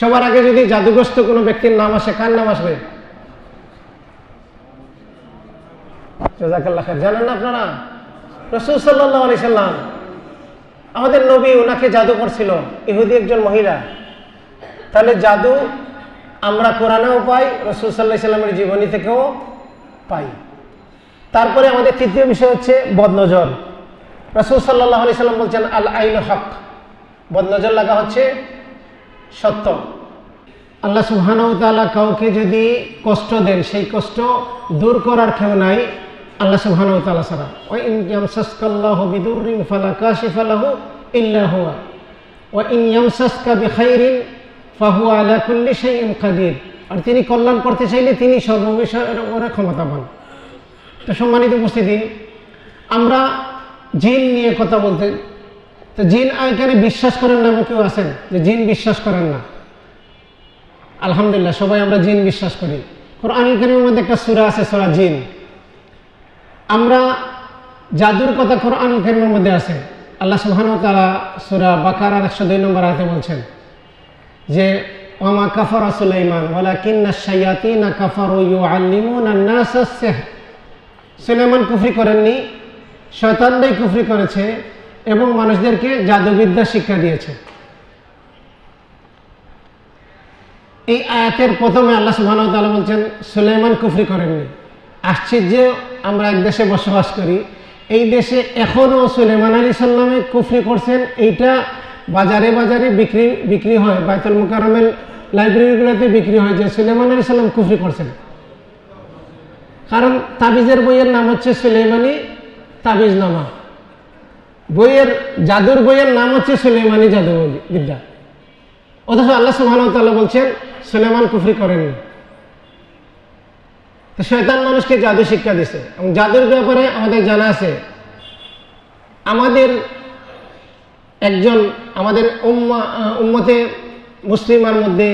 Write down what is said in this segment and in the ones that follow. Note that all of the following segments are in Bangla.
সবার আগে যদি জাদুগ্রস্ত কোনো ব্যক্তির নাম আসে, কার নাম আসবে। জানেন না আপনারা? রসুল সাল্লাম আমাদের নবী ওনাকে জাদু করছিল, ইহুদি একজন মহিলা। তাহলে জাদু আমরা কোরআনেও পাই, রসুল সাল্লাহ সাল্লামের জীবনী থেকেও পাই। তারপরে আমাদের তৃতীয় বিষয় হচ্ছে বদনজর। রসুল সাল্লাহ আলি সাল্লাম বলছেন আল আইন হক। বদনজর লাগা হচ্ছে সত্য। আল্লাহ সুবহানাহু কাউকে যদি কষ্ট দেন, সেই কষ্ট দূর করার কেউ নাই আল্লাহ ছাড়া। ওয়া ইন ইয়ামসাসকাল্লাহু বিদুররিন ফালা কাশিফা লাহু ইল্লা হুয়া। ওয়া ইন ইয়ামসাসকা বিখাইরিন ফাহুয়া আলা কুল্লি শাইইন কাদির। আর তিনি কল্যাণ করতে চাইলে তিনি সর্ববিষয়ের উপরে ক্ষমতাবান। তো সম্মানিত উপস্থিতি, আমরা জিন নিয়ে কথা বলতে তো জিন এখানে বিশ্বাস করেন না কেউ আছেন? যে জিন বিশ্বাস করেন না। আলহামদুলিল্লাহ, সবাই আমরা জিন বিশ্বাস করি। কোরআন মধ্যে একটা সুরা আছে, সূরা জিন। আমরা জাদুর কথা কোরআন কারিমের মধ্যে আছে। আল্লাহ সুবহানাহু ওয়া সুরা বাকার বাকারার 102 নম্বর আয়াতে বলছেন যে, ওয়ামা কাফর সুলাইমান ওয়ালাকিন্না শায়াতিনা কাফারু ইউআল্লিমুনা আন-নাস আস-সিহর সুলাইমান কুফরি করেননি, শয়তানরাই কুফরি করেছে। এবং মানুষদেরকে জাদুবিদ্যা শিক্ষা দিয়েছে। এই আয়াতের প্রথমে আল্লাহ ওয়া বলছেন সুলেমান কুফরি করেননি। আশ্চর্য, আমরা এক দেশে বসবাস করি। এই দেশে এখনও সুলেমান আলী সাল্লামে কুফরি করছেন। এইটা বাজারে বাজারে বিক্রি বিক্রি হয়। বাইতুল মুকাররমের লাইব্রেরিগুলোতে বিক্রি হয় যে সুলেমান আলী সাল্লাম কুফরি করছেন। কারণ তাবিজের বইয়ের নাম হচ্ছে সুলেমানি তাবিজ নামা। বইয়ের, জাদুর বইয়ের নাম হচ্ছে সুলেমানি জাদু বিদ্যা। অথচ আল্লাহ সুবহানাহু তাআলা বলছেন, সুলেমান কুফরি করেননি। তো শয়তান মানুষকে জাদু শিক্ষা দিছে। এবং জাদুর ব্যাপারে আমাদের জানা আছে, আমাদের একজন, আমাদের উম্মা উম্মতে মুসলিমার মধ্যে,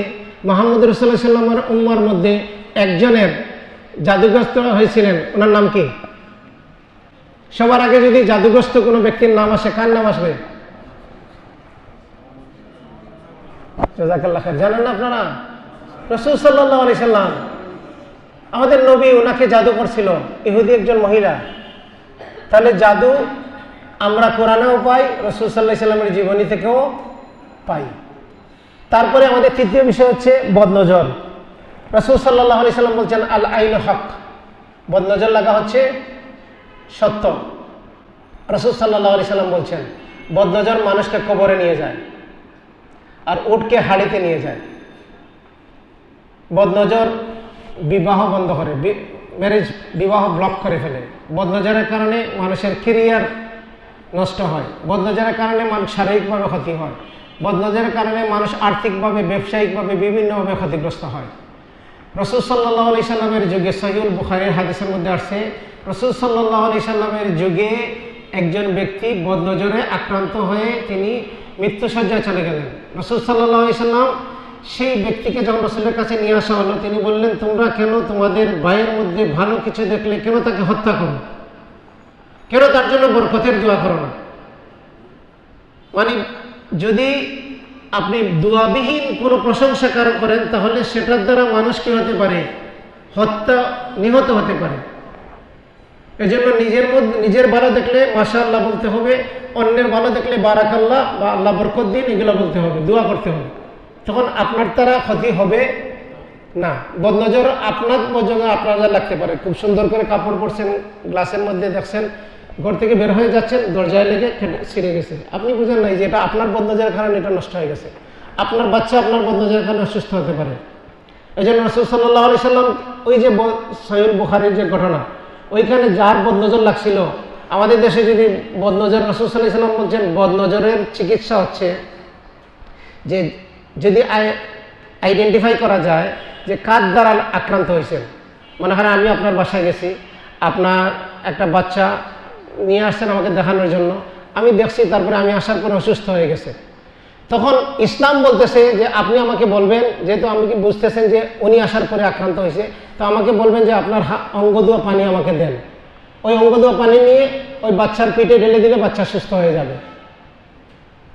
মোহাম্মদ রসুল্লাহ সাল্লামের উম্মার মধ্যে একজনের জাদুগ্রস্ত হয়েছিলেন। ওনার নাম কি? সবার আগে যদি জাদুগ্রস্ত কোনো ব্যক্তির নাম আসে, কার নাম আসবে? জানেন না আপনারা? রসুল সাল্লাম, আমাদের নবী ওনাকে জাদু করছিল, ইহুদি একজন মহিলা। তাহলে জাদু আমরা কোরআনেও পাই, রসুল সাল্লাহ সাল্লামের জীবনী থেকেও পাই। তারপরে আমাদের তৃতীয় বিষয় হচ্ছে বদনজর। রসুল সাল্লাহ আলি সাল্লাম বলছেন আল আইন হক। বদনজর লাগা হচ্ছে সত্য রসুল সাল্লাহ আলি সাল্লাম বলছেন, বদনজর মানুষকে কবরে নিয়ে যায় আর উটকে হাড়িতে নিয়ে যায়। বদনজর বিবাহ বন্ধ করে ম্যারেজ বিবাহ ব্লক করে ফেলে। বদনজরের কারণে মানুষের কেরিয়ার নষ্ট হয়। বদনজরের কারণে মানুষ শারীরিকভাবে ক্ষতি হয়। বদনজরের কারণে মানুষ আর্থিকভাবে, ব্যবসায়িকভাবে বিভিন্নভাবে ক্ষতিগ্রস্ত হয়। রসুল সাল্লাহ আলি সাল্লামের যুগে সহিউল বুখারের হাদিসের মধ্যে আসছে রসুল সাল্লাহ আলি সাল্লামের যুগে একজন ব্যক্তি বদনজরে আক্রান্ত হয়ে তিনি মৃত্যুসজ্জায় চলে গেলেন। রসুল সাল্লাহ আলি সাল্লাম সেই ব্যক্তিকে যখন রসুলের কাছে নিয়ে আসা হলো, তিনি বললেন, তোমরা কেন তোমাদের ভাইয়ের মধ্যে ভালো কিছু দেখলে কেন তাকে হত্যা করো? কেন তার জন্য বরকতের দোয়া করো না? মানে যদি আপনি দোয়াবিহীন কোনো প্রশংসা কারও করেন, তাহলে সেটার দ্বারা মানুষ কি হতে পারে? হত্যা নিহত হতে পারে। এজন্য নিজের মধ্যে নিজের ভালো দেখলে মাসা আল্লাহ বলতে হবে, অন্যের ভালো দেখলে বারাকাল্লাহ বা আল্লাহ বরকত দিন, এগুলো বলতে হবে, দোয়া করতে হবে। তখন আপনার দ্বারা ক্ষতি হবে না। বদনজর আপনার পর্যন্ত আপনার লাগতে পারে। খুব সুন্দর করে কাপড় পরছেন, গ্লাসের মধ্যে দেখছেন, ঘর থেকে বের হয়ে যাচ্ছেন, দরজায় লেগে ছিঁড়ে গেছে। আপনি বুঝেন নাই যে এটা আপনার বদনজরের কারণে এটা নষ্ট হয়ে গেছে। আপনার বাচ্চা আপনার বদনজরের কারণে অসুস্থ হতে পারে। এই জন্য রসুল সাল্লাহ আলি সাল্লাম ওই যে সৈয়দ বুখারির যে ঘটনা ওইখানে যার বদনজর লাগছিল। আমাদের দেশে যদি বদনজর রসুল সাল্লাহ বলছেন, বদনজরের চিকিৎসা হচ্ছে যে যদি আইডেন্টিফাই করা যায় যে কার দ্বারা আক্রান্ত হয়েছেন। মনে হয় আমি আপনার বাসায় গেছি, আপনার একটা বাচ্চা নিয়ে আসছেন আমাকে দেখানোর জন্য। আমি দেখছি, তারপরে আমি আসার পরে অসুস্থ হয়ে গেছে। তখন ইসলাম বলতেছে যে, আপনি আমাকে বলবেন, যেহেতু আমি কি বুঝতেছেন যে উনি আসার পরে আক্রান্ত হয়েছে, তো আমাকে বলবেন যে আপনার হা- অঙ্গ দেওয়া পানি আমাকে দেন। ওই অঙ্গ দেওয়া পানি নিয়ে ওই বাচ্চার পেটে ঢেলে দিলে বাচ্চা সুস্থ হয়ে যাবে।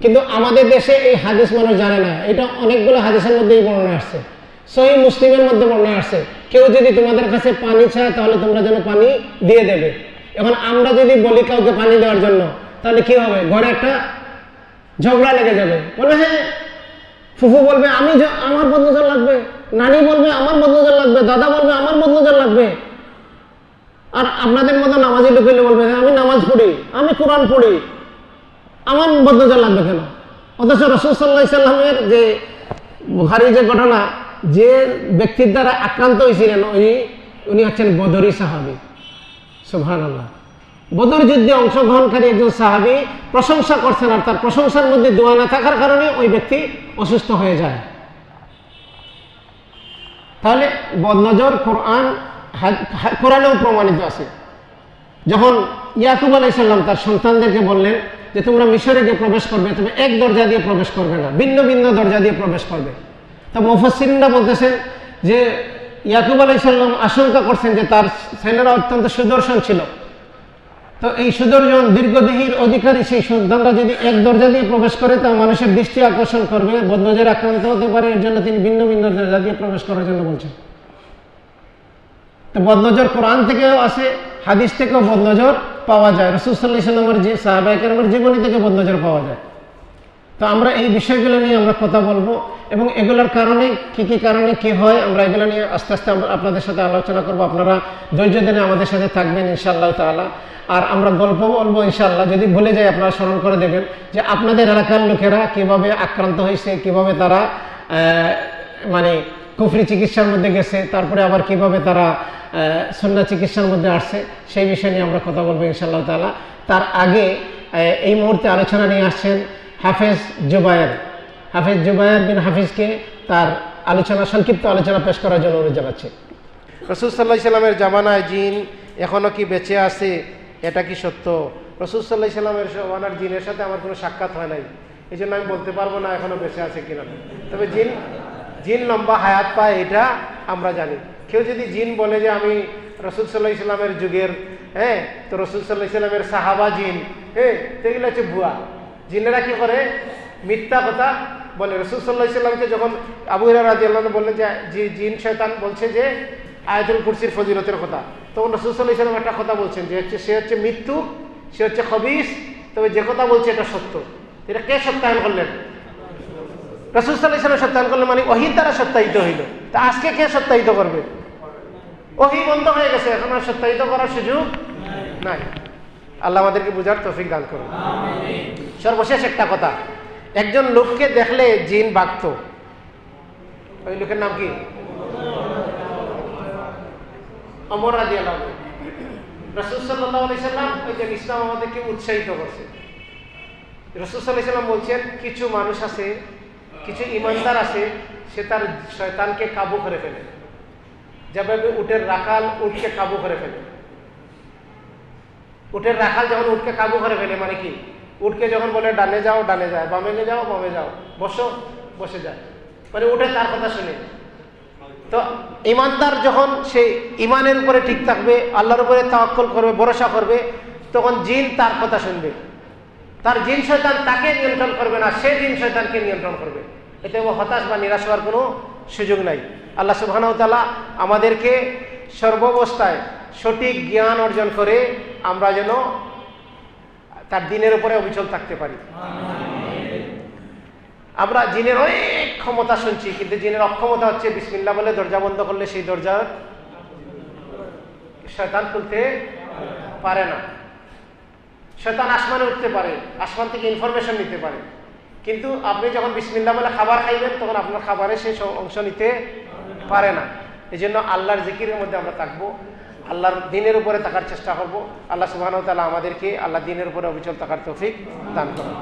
কিন্তু আমাদের দেশে এই হাদিস মানুষ জানে না। এটা অনেকগুলো হাদিসের মধ্যেই বর্ণনা আসছে। সহি মুসলিমের মধ্যে বর্ণনা আসছে। কেউ যদি তোমাদের কাছে পানি চায়, তাহলে তোমরা যেন পানি দিয়ে দেবে। এখন আমরা যদি বলি কাউকে পানি দেওয়ার জন্য, তাহলে কি হবে? ঘরে একটা ঝগড়া লেগে যাবে। বলবে হ্যাঁ ফুফু বলবে আমি আমার বদনজর লাগবে নানি বলবে আমার বদনজর লাগবে দাদা বলবে আমার বদনজর লাগবে। আর আপনাদের মতো নামাজি লোক হইলে বলবে "হ্যাঁ, আমি নামাজ পড়ি আমি কোরআন পড়ি আমার বদনজর লাগবে কেন? অথচ রসুল সাল্লাহ সাল্লামের যে বুহারি যে ঘটনা যে ব্যক্তির দ্বারা আক্রান্ত হয়েছিলেন উনি উনি হচ্ছেন বদরি সাহাবি। সুহান আল্লাহ বদর যুদ্ধে অংশগ্রহণকারী একজন সাহাবি প্রশংসা করছেন আর তার প্রশংসার মধ্যে দোয়া না থাকার কারণে ওই ব্যক্তি অসুস্থ হয়ে যায়। তাহলে বদনজর কোরআন কোরআনেও প্রমাণিত আছে। যখন ইয়াকুব আলাইসাল্লাম তার সন্তানদেরকে বললেন যে তোমরা মিশরে গিয়ে প্রবেশ করবে তবে এক দরজা দিয়ে প্রবেশ করবে না, ভিন্ন ভিন্ন দরজা দিয়ে প্রবেশ করবে। তা মুফাসসিরিনরা বলতেছেন যে ইয়াকুব আলাইসাল্লাম আশঙ্কা করছেন যে তার সেনারা অত্যন্ত সুদর্শন ছিল। তো এই সুদর্শন দীর্ঘদেহীর অধিকারী সেই সন্তানরা যদি এক দরজা দিয়ে প্রবেশ করে তা মানুষের দৃষ্টি আকর্ষণ করবে, বদনজের আক্রান্ত হতে পারে, এর জন্য তিনি ভিন্ন ভিন্ন দরজা দিয়ে প্রবেশ করার জন্য বলছেন। তো বদনজর কোরআন থেকেও আসে, হাদিস থেকেও বদনজর পাওয়া যায়। রসুল সাল্লাহ ইসলামের যে সাহাবাহিকের জীবনী থেকে বদনজর পাওয়া যায়। তো আমরা এই বিষয়গুলো নিয়ে আমরা কথা বলব এবং এগুলোর কারণে কি কি কারণে কি হয় আমরা এগুলো নিয়ে আস্তে আস্তে আপনাদের সাথে আলোচনা করব। আপনারা ধৈর্য দিনে আমাদের সাথে থাকবেন ইনশাআল্লাহ তাআলা। আর আমরা গল্প বলব ইনশাআল্লাহ, যদি ভুলে যাই আপনারা স্মরণ করে দেবেন যে আপনাদের এলাকার লোকেরা কীভাবে আক্রান্ত হয়েছে, কীভাবে তারা মানে কুফরি চিকিৎসার মধ্যে গেছে, তারপরে আবার কীভাবে তারা সন্না চিকিৎসার মধ্যে আসছে, সেই বিষয় নিয়ে আমরা কথা বলব ইনশাআল্লাহ তাআলা। তার আগে এই মুহূর্তে আলোচনা নিয়ে আসছেন হাফেজ জুবায়ের হাফেজ জুবায়ের বিন হাফিজকে তার আলোচনা, সংক্ষিপ্ত আলোচনা পেশ করার জন্য অনুরোধ জানাচ্ছি। রসুল সাল্লাহ সাল্লামের জামানায় জিন এখনও কি বেঁচে আছে, এটা কি সত্য? রসুল সাল্লাহ সাল্লামের ওনার জিনের সাথে আমার কোনো সাক্ষাৎ হয় নাই। এই জন্য আমি বলতে পারব না এখনও বেঁচে আছে কিনা। তবে জিন জিন লম্বা হায়াত পায়, এটা আমরা জানি। কেউ যদি জিন বলে যে আমি রসুল সাল্লাহ ইসলামের যুগের হ্যাঁ তো রসুল সাল্লাহ ইসলামের সাহাবা জিন হ্যাঁ তো এগুলো হচ্ছে ভুয়া। জিনেরা কি করে? মিথ্যা কথা বলে। রসুল যখন আবু হিরা রাজি আল্লাহ বললেন যে জিন, শয়তান বলছে যে, আয়াতুল কুরসির ফজিলতের কথা। তখন রসুল সাল্লাহ ইসলাম একটা কথা বলছেন যে, হচ্ছে সে হচ্ছে মৃত্যু, সে হচ্ছে খবিস, তবে যে কথা বলছে এটা সত্য। এটা কে সত্যায়ন করলেন? রসুল সাল্লাহ ইসলাম সত্যায়ন করলেন মানে অহির দ্বারা সত্যায়িত হইল। তা আজকে কে সত্যায়িত করবে? ওহি বন্ধ হয়ে গেছে, এখন আর সত্যায়িত করার সুযোগ নাই। আল্লাহ আমাদেরকে বুঝার তৌফিক দান করুন। সর্বশেষ একটা কথা, একজন লোককে দেখলে জিন বাগত। ওই লোকের নাম কি? অমর রাজি আল্লাহ রসুল ইসলাম আমাদেরকে উৎসাহিত করছে। বলছেন, কিছু মানুষ আছে, কিছু ইমানদার আছে, সে তার শয়তানকে কাবু করে ফেলে। রাখাল উটকে কাবু করে ফেলে। উটের রাখাল যখন উটকে কাবু করে ফেলে মানে কি? উটকে যখন বলে ডানে যাও ডানে যায় বামে যাও বামে যাও, বসো, বসে যায় মানে উঠে তার কথা শুনে। তো ইমানদার যখন সে ইমানের উপরে ঠিক থাকবে, আল্লাহর উপরে তাওয়াক্কল করবে, ভরসা করবে, তখন জিন তার কথা শুনবে। তার জিন শয়তান তাকে নিয়ন্ত্রণ করবে না, সে জিন শয়তানকে নিয়ন্ত্রণ করবে। এতে হতাশ বা নিরাশ হওয়ার কোনো সুযোগ নাই। আল্লাহ সুবাহানতালা আমাদেরকে সর্বাবস্থায় সঠিক জ্ঞান অর্জন করে আমরা যেন তার দিনের উপরে অবিচল থাকতে পারি। আমরা জিনের অনেক ক্ষমতা শুনছি, কিন্তু জিনের অক্ষমতা হচ্ছে বিসমিল্লা বলে দরজা বন্ধ করলে সেই দরজা শয়তান খুলতে পারে না। শয়তান আসমানে উঠতে পারে, আসমান থেকে ইনফরমেশন নিতে পারে। কিন্তু আপনি যখন বিসমিল্লা বলে খাবার খাইবেন, তখন আপনার খাবারে সে অংশ নিতে পারে না। এই জন্য আল্লাহর জিকিরের মধ্যে আমরা থাকব। আল্লাহর দিনের উপরে থাকার চেষ্টা করব। আল্লাহ সুবাহ আমাদেরকে আল্লাহ দিনের উপরে অবিচল থাকার তৌফিক দান করুন।